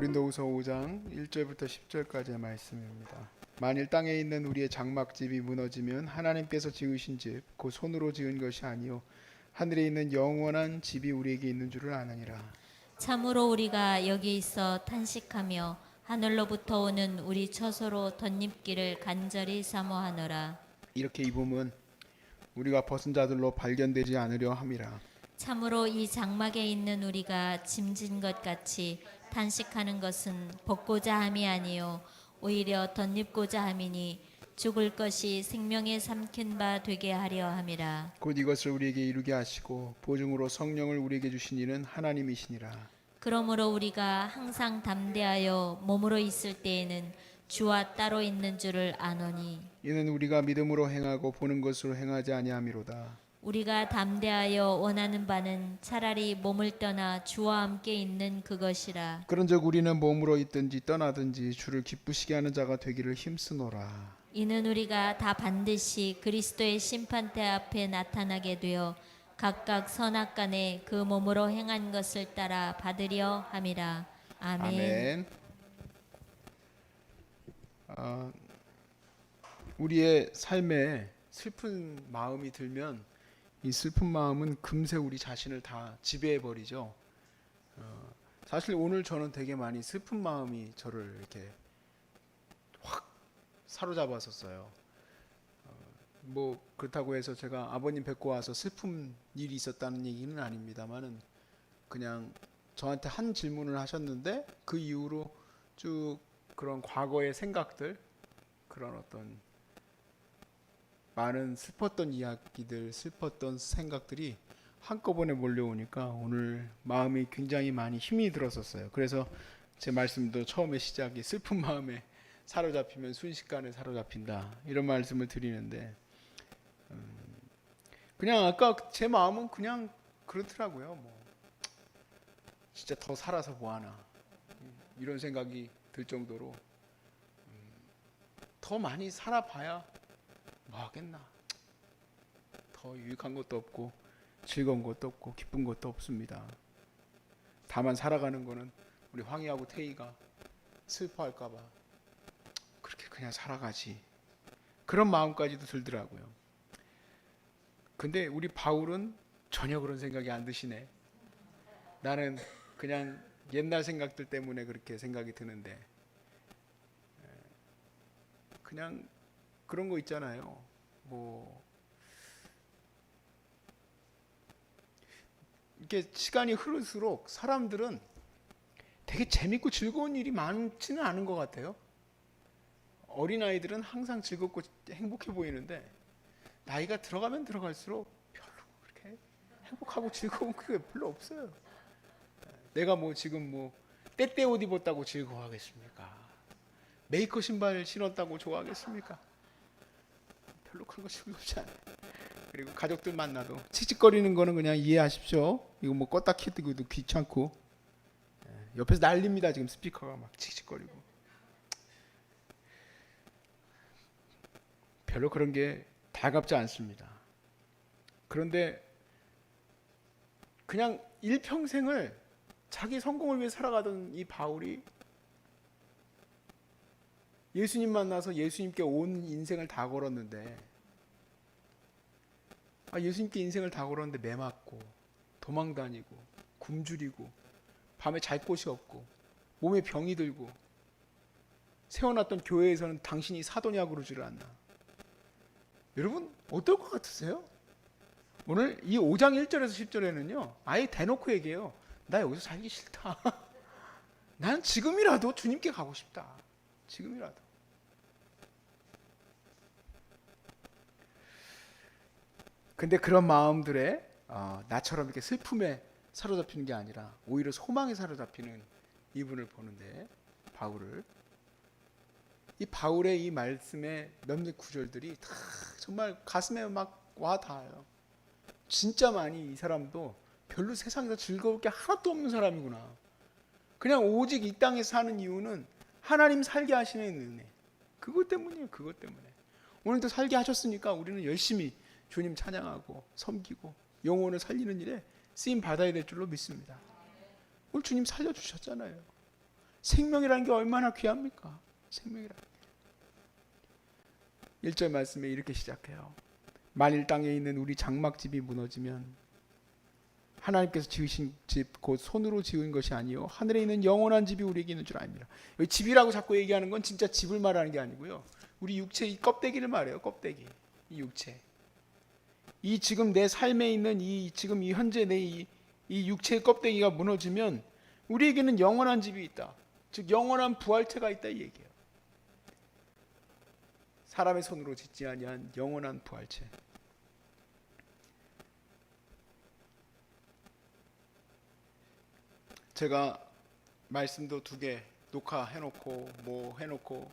고린도후서 5장 1절부터 10절까지의 말씀입니다. 만일 땅에 있는 우리의 장막집이 무너지면 하나님께서 지으신 집, 곧 손으로 지은 것이 아니요 하늘에 있는 영원한 집이 우리에게 있는 줄을 아느니라. 참으로 우리가 여기 있어 탄식하며 하늘로부터 오는 우리 처소로 덧입기를 간절히 사모하노라. 이렇게 입으면 우리가 벗은 자들로 발견되지 않으려 함이라. 참으로 이 장막에 있는 우리가 짐진 것 같이 탄식하는 것은 벗고자 함이 아니요 오히려 덧입고자 함이니 죽을 것이 생명에 삼킨 바 되게 하려 함이라. 곧 이것을 우리에게 이루게 하시고 보증으로 성령을 우리에게 주신 이는 하나님이시니라. 그러므로 우리가 항상 담대하여 몸으로 있을 때에는 주와 따로 있는 줄을 아노니 이는 우리가 믿음으로 행하고 보는 것으로 행하지 아니함이로다. 우리가 담대하여 원하는 바는 차라리 몸을 떠나 주와 함께 있는 그것이라. 그런즉 우리는 몸으로 있든지 떠나든지 주를 기쁘시게 하는 자가 되기를 힘쓰노라. 이는 우리가 다 반드시 그리스도의 심판대 앞에 나타나게 되어 각각 선악 간에 그 몸으로 행한 것을 따라 받으려 함이라. 아멘. 아멘. 아, 우리의 삶에 슬픈 마음이 들면 이 슬픈 마음은 금세 우리 자신을 다 지배해 버리죠. 어, 사실 오늘 저는 되게 많이 슬픈 마음이 저를 이렇게 확 사로잡았었어요. 어, 뭐 그렇다고 해서 제가 아버님 뵙고 와서 슬픈 일이 있었다는 얘기는 아닙니다만은 그냥 저한테 한 질문을 하셨는데 그 이후로 쭉 그런 과거의 생각들 그런 어떤 많은 슬펐던 이야기들 슬펐던 생각들이 한꺼번에 몰려오니까 오늘 마음이 굉장히 많이 힘이 들었었어요. 그래서 제 말씀도 처음에 시작이 슬픈 마음에 사로잡히면 순식간에 사로잡힌다 이런 말씀을 드리는데 음, 그냥 아까 제 마음은 그냥 그렇더라고요. 뭐 진짜 더 살아서 뭐하나 이런 생각이 들 정도로 음, 더 많이 살아봐야 뭐 하겠나? 더 유익한 것도 없고 즐거운 것도 없고 기쁜 것도 없습니다. 다만 살아가는 거는 우리 황희하고 태희가 슬퍼할까봐 그렇게 그냥 살아가지. 그런 마음까지도 들더라고요. 근데 우리 바울은 전혀 그런 생각이 안 드시네. 나는 그냥 옛날 생각들 때문에 그렇게 생각이 드는데 에, 그냥 그런 거 있잖아요. 뭐 이렇게 시간이 흐를수록 사람들은 되게 재밌고 즐거운 일이 많지는 않은 것 같아요. 어린 아이들은 항상 즐겁고 행복해 보이는데 나이가 들어가면 들어갈수록 별로 그렇게 행복하고 즐거운 그게 별로 없어요. 내가 뭐 지금 뭐 때때 옷 입었다고 즐거워하겠습니까? 메이커 신발 신었다고 좋아하겠습니까? 별로 그런 거 즐겁지 않아요. 그리고 가족들 만나도 칙칙거리는 거는 그냥 이해하십시오. 이거 뭐 껐다 켜두기도 귀찮고 예, 옆에서 난립니다 지금 스피커가 막 칙칙거리고 별로 그런 게 달갑지 않습니다. 그런데 그냥 일평생을 자기 성공을 위해 살아가던 이 바울이 예수님 만나서 예수님께 온 인생을 다 걸었는데 아 예수님께 인생을 다 걸었는데 매 맞고 도망 다니고 굶주리고 밤에 잘 곳이 없고 몸에 병이 들고 세워놨던 교회에서는 당신이 사도냐고 그러지를 않나. 여러분 어떨 것 같으세요? 오늘 이 5장 1절에서 10절에는요 아예 대놓고 얘기해요. 나 여기서 살기 싫다. 나는 지금이라도 주님께 가고 싶다 지금이라도. 근데 그런 마음들에 어, 나처럼 이렇게 슬픔에 사로잡히는 게 아니라 오히려 소망에 사로잡히는 이분을 보는데 바울을 이 바울의 이 말씀의 몇몇 구절들이 다 정말 가슴에 막 와 닿아요. 진짜 많이 이 사람도 별로 세상에서 즐거울 게 하나도 없는 사람이구나. 그냥 오직 이 땅에 사는 이유는 하나님 살게 하시는 은혜. 그것 때문이에요. 그것 때문에. 오늘도 살게 하셨으니까 우리는 열심히 주님 찬양하고 섬기고 영혼을 살리는 일에 쓰임 받아야 될 줄로 믿습니다. 오늘 주님 살려 주셨잖아요. 생명이라는 게 얼마나 귀합니까? 생명이라는 게. 1절 말씀에 이렇게 시작해요. 만일 땅에 있는 우리 장막집이 무너지면 하나님께서 지으신 집 곧 손으로 지은 것이 아니요 하늘에 있는 영원한 집이 우리에게 있는 줄 압니다. 여기 집이라고 자꾸 얘기하는 건 진짜 집을 말하는 게 아니고요. 우리 육체 이 껍데기를 말해요. 껍데기. 이 육체. 이 지금 내 삶에 있는 이 지금 이 현재 내이 이 육체의 껍데기가 무너지면 우리에게는 영원한 집이 있다. 즉 영원한 부활체가 있다 이 얘기예요. 사람의 손으로 짓지 아니한 영원한 부활체. 제가 말씀도 두 개 녹화해놓고 뭐 해놓고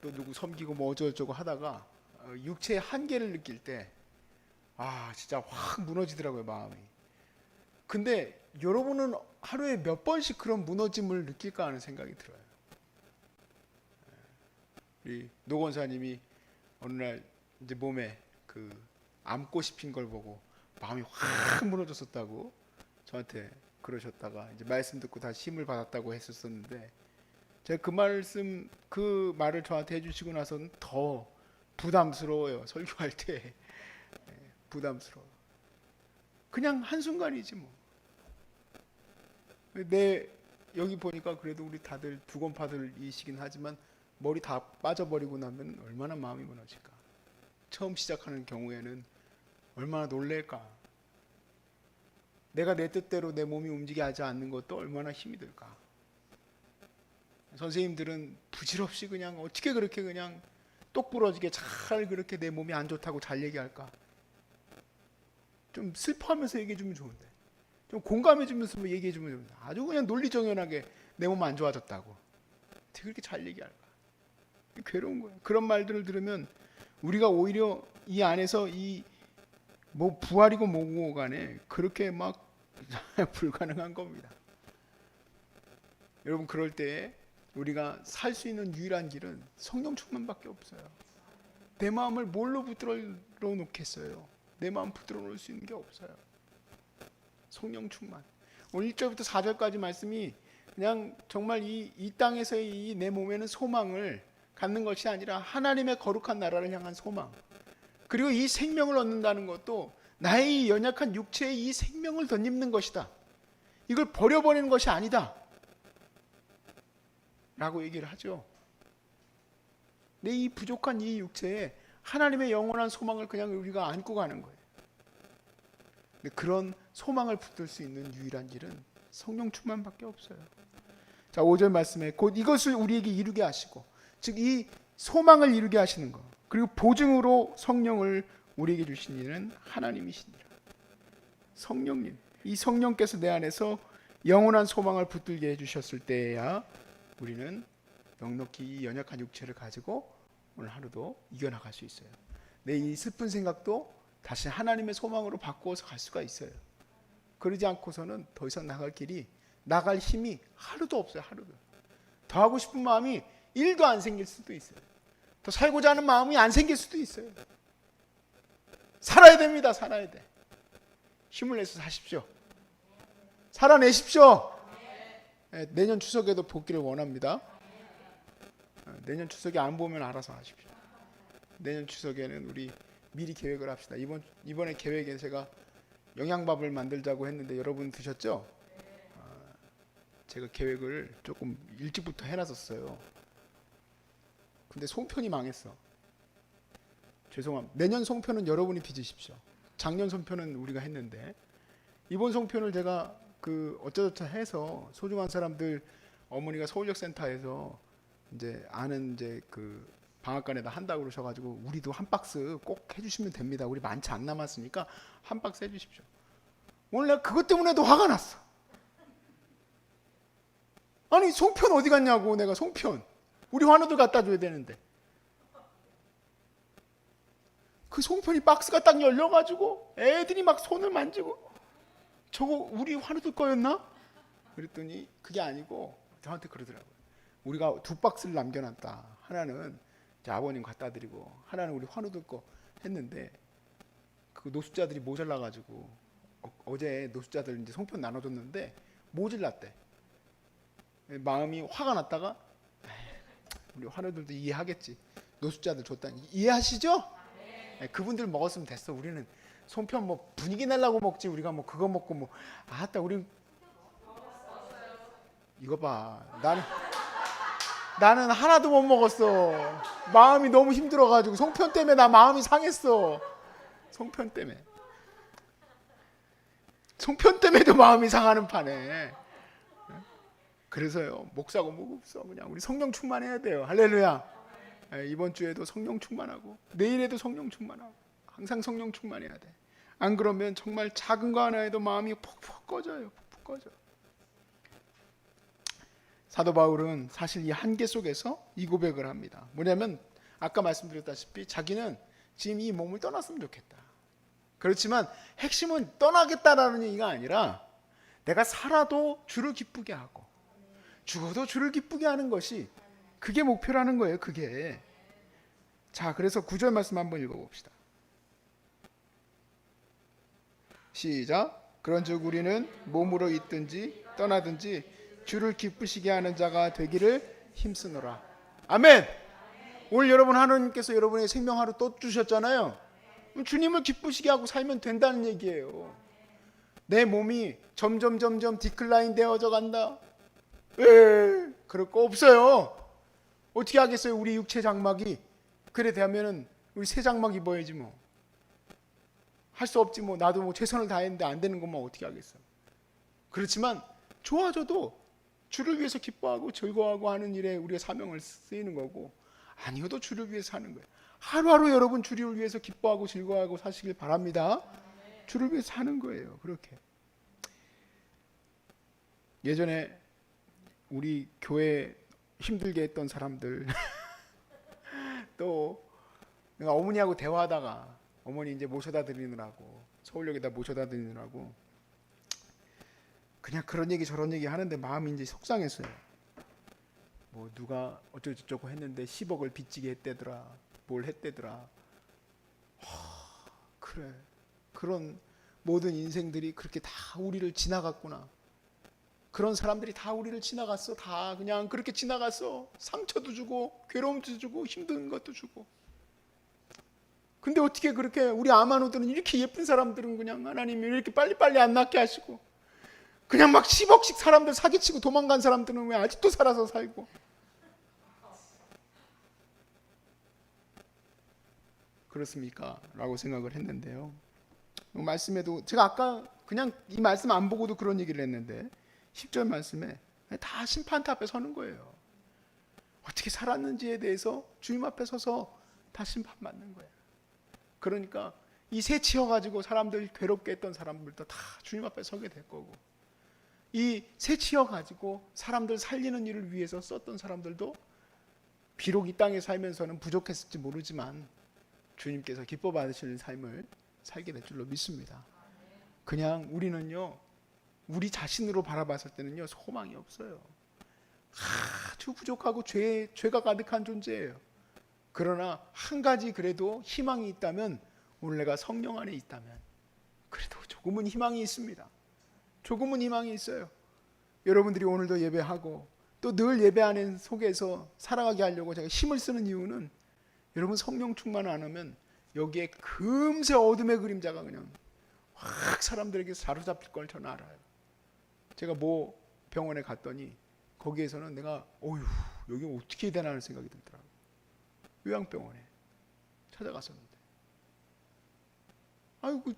또 누구 섬기고 뭐 어쩌고저쩌고 하다가 어, 육체의 한계를 느낄 때 아 진짜 확 무너지더라고요 마음이. 근데 여러분은 하루에 몇 번씩 그런 무너짐을 느낄까 하는 생각이 들어요. 우리 노 권사님이 어느 날 이제 몸에 그 안고 싶은 걸 보고 마음이 확 무너졌었다고 저한테 그러셨다가 이제 말씀 듣고 다시 힘을 받았다고 했었었는데 제가 그 말씀 그 말을 저한테 해주시고 나서는 더 부담스러워요 설교할 때 예, 부담스러워. 그냥 한 순간이지 뭐. 내 여기 보니까 그래도 우리 다들 두건파들이시긴 하지만 머리 다 빠져버리고 나면 얼마나 마음이 무너질까. 처음 시작하는 경우에는 얼마나 놀랄까. 내가 내 뜻대로 내 몸이 움직이지 않는 것도 얼마나 힘이 들까. 선생님들은 부질없이 그냥 어떻게 그렇게 그냥 똑부러지게 잘 그렇게 내 몸이 안 좋다고 잘 얘기할까. 좀 슬퍼하면서 얘기해 주면 좋은데. 좀 공감해 주면서 뭐 얘기해 주면 좋은데. 아주 그냥 논리정연하게 내 몸 안 좋아졌다고. 어떻게 그렇게 잘 얘기할까. 괴로운 거예요. 그런 말들을 들으면 우리가 오히려 이 안에서 이 뭐 부활이고 뭐고 간에 그렇게 막 불가능한 겁니다. 여러분 그럴 때 우리가 살 수 있는 유일한 길은 성령 충만밖에 없어요. 내 마음을 뭘로 붙들어 놓겠어요? 내 마음 붙들어 놓을 수 있는 게 없어요. 성령 충만. 오늘 1절부터 4절까지 말씀이 그냥 정말 이, 이 땅에서의 이 내 몸에는 소망을 갖는 것이 아니라 하나님의 거룩한 나라를 향한 소망. 그리고 이 생명을 얻는다는 것도 나의 이 연약한 육체에 이 생명을 덧입는 것이다. 이걸 버려버리는 것이 아니다. 라고 얘기를 하죠. 내이 부족한 이 육체에 하나님의 영원한 소망을 그냥 우리가 안고 가는 거예요. 근데 그런 소망을 붙들 수 있는 유일한 길은 성령 충만밖에 없어요. 자, 5절 말씀에 곧 이것을 우리에게 이루게 하시고 즉 이 소망을 이루게 하시는 것 그리고 보증으로 성령을 우리에게 주신 이는 하나님이시니라. 성령님, 이 성령께서 내 안에서 영원한 소망을 붙들게 해주셨을 때야 우리는 넉넉히 이 연약한 육체를 가지고 오늘 하루도 이겨나갈 수 있어요. 내 이 슬픈 생각도 다시 하나님의 소망으로 바꾸어서 갈 수가 있어요. 그러지 않고서는 더 이상 나갈 길이 나갈 힘이 하루도 없어요. 하루도. 더 하고 싶은 마음이 1도 안 생길 수도 있어요. 더 살고자 하는 마음이 안 생길 수도 있어요. 살아야 됩니다. 살아야 돼. 힘을 내서 사십시오. 살아내십시오. 네, 내년 추석에도 복귀를 원합니다. 어, 내년 추석에 안 보면 알아서 하십시오. 내년 추석에는 우리 미리 계획을 합시다. 이번 이번에 계획에 제가 영양밥을 만들자고 했는데 여러분 드셨죠? 어, 제가 계획을 조금 일찍부터 해놨었어요. 근데 송편이 망했어. 죄송합니다. 내년 송편은 여러분이 빚으십시오. 작년 송편은 우리가 했는데 이번 송편을 제가 그 어쩌저쩌 해서 소중한 사람들 어머니가 서울역 센터에서 이제 아는 이제 그 방앗간에다 한다고 그러셔가지고 우리도 한 박스 꼭 해주시면 됩니다. 우리 많지 안 남았으니까 한 박스 해주십시오. 오늘 내가 그것 때문에도 화가 났어. 아니 송편 어디 갔냐고 내가 송편 우리 환우들 갖다 줘야 되는데 그 송편이 박스가 딱 열려가지고 애들이 막 손을 만지고 저거 우리 환우들 거였나? 그랬더니 그게 아니고 저한테 그러더라고요. 우리가 두 박스를 남겨놨다. 하나는 아버님 갖다 드리고 하나는 우리 환우들 거 했는데 그 노숙자들이 모자라가지고 어, 제 노숙자들 이제 송편 나눠줬는데 모질랐대. 마음이 화가 났다가 우리 환우들도 이해하겠지. 노숙자들 줬다니 이해하시죠? 예, 그분들 먹었으면 됐어. 우리는 송편 뭐 분위기 내려고 먹지. 우리가 뭐 그거 먹고 뭐 아따 우리 이거 봐. 나는 나는 하나도 못 먹었어. 마음이 너무 힘들어가지고 송편 때문에 나 마음이 상했어. 송편 때문에. 송편 때문에도 마음이 상하는 판에. 그래서요 목사고 뭐고 없어 그냥 우리 성령 충만해야 돼요. 할렐루야. 예, 이번 주에도 성령 충만하고 내일에도 성령 충만하고 항상 성령 충만해야 돼. 안 그러면 정말 작은 거 하나에도 마음이 푹푹 꺼져요. 푹푹 꺼져. 사도 바울은 사실 이 한계 속에서 이 고백을 합니다. 뭐냐면 아까 말씀드렸다시피 자기는 지금 이 몸을 떠났으면 좋겠다. 그렇지만 핵심은 떠나겠다라는 얘기가 아니라 내가 살아도 주를 기쁘게 하고 죽어도 주를 기쁘게 하는 것이 그게 목표라는 거예요. 그게 자 그래서 구절 말씀 한번 읽어봅시다. 시작. 그런즉 우리는 몸으로 있든지 떠나든지 주를 기쁘시게 하는 자가 되기를 힘쓰노라. 아멘. 오늘 여러분 하나님께서 여러분의 생명 하루 또 주셨잖아요. 주님을 기쁘시게 하고 살면 된다는 얘기예요. 내 몸이 점점 점점 디클라인 되어져 간다. 에 그럴 거 없어요. 어떻게 하겠어요? 우리 육체 장막이 그래 되면은 우리 새 장막 입어야지 뭐. 할 수 없지 뭐 나도 뭐 최선을 다했는데 안 되는 것만 어떻게 하겠어. 그렇지만 좋아져도 주를 위해서 기뻐하고 즐거워하고 하는 일에 우리가 사명을 쓰이는 거고 아니어도 주를 위해서 하는 거예요. 하루하루 여러분 주를 위해서 기뻐하고 즐거워하고 사시길 바랍니다. 주를 위해서 사는 거예요. 그렇게. 예전에 우리 교회 힘들게 했던 사람들 또 내가 어머니하고 대화하다가 어머니 이제 모셔다 드리느라고 서울역에다 모셔다 드리느라고 그냥 그런 얘기 저런 얘기 하는데 마음이 이제 속상했어요. 뭐 누가 어쩌고저쩌고 했는데 10억을 빚지게 했대더라. 뭘 했대더라. 하, 그래. 그런 모든 인생들이 그렇게 다 우리를 지나갔구나. 그런 사람들이 다 우리를 지나갔어. 다 그냥 그렇게 지나갔어. 상처도 주고 괴로움도 주고 힘든 것도 주고. 근데 어떻게 그렇게 우리 아마노들은 이렇게 예쁜 사람들은 그냥 하나님이 이렇게 빨리빨리 안 낫게 하시고 그냥 막 10억씩 사람들 사기치고 도망간 사람들은 왜 아직도 살아서 살고 그렇습니까? 라고 생각을 했는데요. 말씀에도 제가 아까 그냥 이 말씀 안 보고도 그런 얘기를 했는데 10절 말씀에 다 심판대 앞에 서는 거예요. 어떻게 살았는지에 대해서 주님 앞에 서서 다 심판받는 거예요. 그러니까 이새 치여가지고 사람들 괴롭게 했던 사람들도 다 주님 앞에 서게 될 거고 이새 치여가지고 사람들 살리는 일을 위해서 썼던 사람들도 비록 이 땅에 살면서는 부족했을지 모르지만 주님께서 기뻐 받으시는 삶을 살게 될 줄로 믿습니다. 그냥 우리는요 우리 자신으로 바라봤을 때는요 소망이 없어요. 아주 부족하고 죄 죄가 가득한 존재예요. 그러나 한 가지 그래도 희망이 있다면 오늘 내가 성령 안에 있다면 그래도 조금은 희망이 있습니다. 조금은 희망이 있어요. 여러분들이 오늘도 예배하고 또 늘 예배 안에 속에서 살아가게 하려고 제가 힘을 쓰는 이유는 여러분 성령 충만 안 하면 여기에 금세 어둠의 그림자가 그냥 확 사람들에게 사로잡힐 걸 저는 알아요. 제가 뭐 병원에 갔더니 거기에서는 내가 어휴 여기 어떻게 해야 되나 하는 생각이 들더라고요. 요양병원에 찾아갔었는데 아이고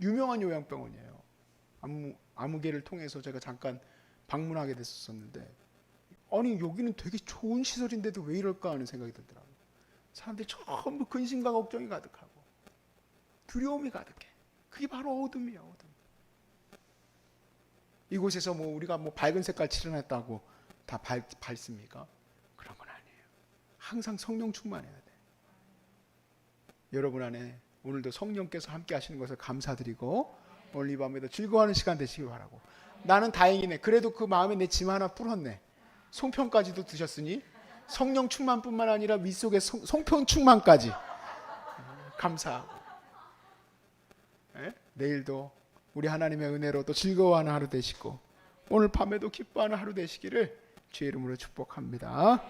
유명한 요양병원이에요. 아무 아무개를 통해서 제가 잠깐 방문하게 됐었는데 아니 여기는 되게 좋은 시설인데도 왜 이럴까 하는 생각이 들더라고요. 사람들이 전부 근심과 걱정이 가득하고 두려움이 가득해. 그게 바로 어둠이야 어둠. 이곳에서 뭐 우리가 뭐 밝은 색깔 칠해놨다고 다 밝, 밝습니까? 그런 건 아니에요. 항상 성령 충만해야 돼. 여러분 안에 오늘도 성령께서 함께 하시는 것을 감사드리고 오늘 이 밤에도 즐거워하는 시간 되시기 바라고. 나는 다행이네. 그래도 그 마음에 내 짐 하나 풀었네. 송편까지도 드셨으니 성령 충만뿐만 아니라 윗속에 송, 송편 충만까지 감사하고 예? 내일도 우리 하나님의 은혜로 또 즐거워하는 하루 되시고 오늘 밤에도 기뻐하는 하루 되시기를 주의 이름으로 축복합니다.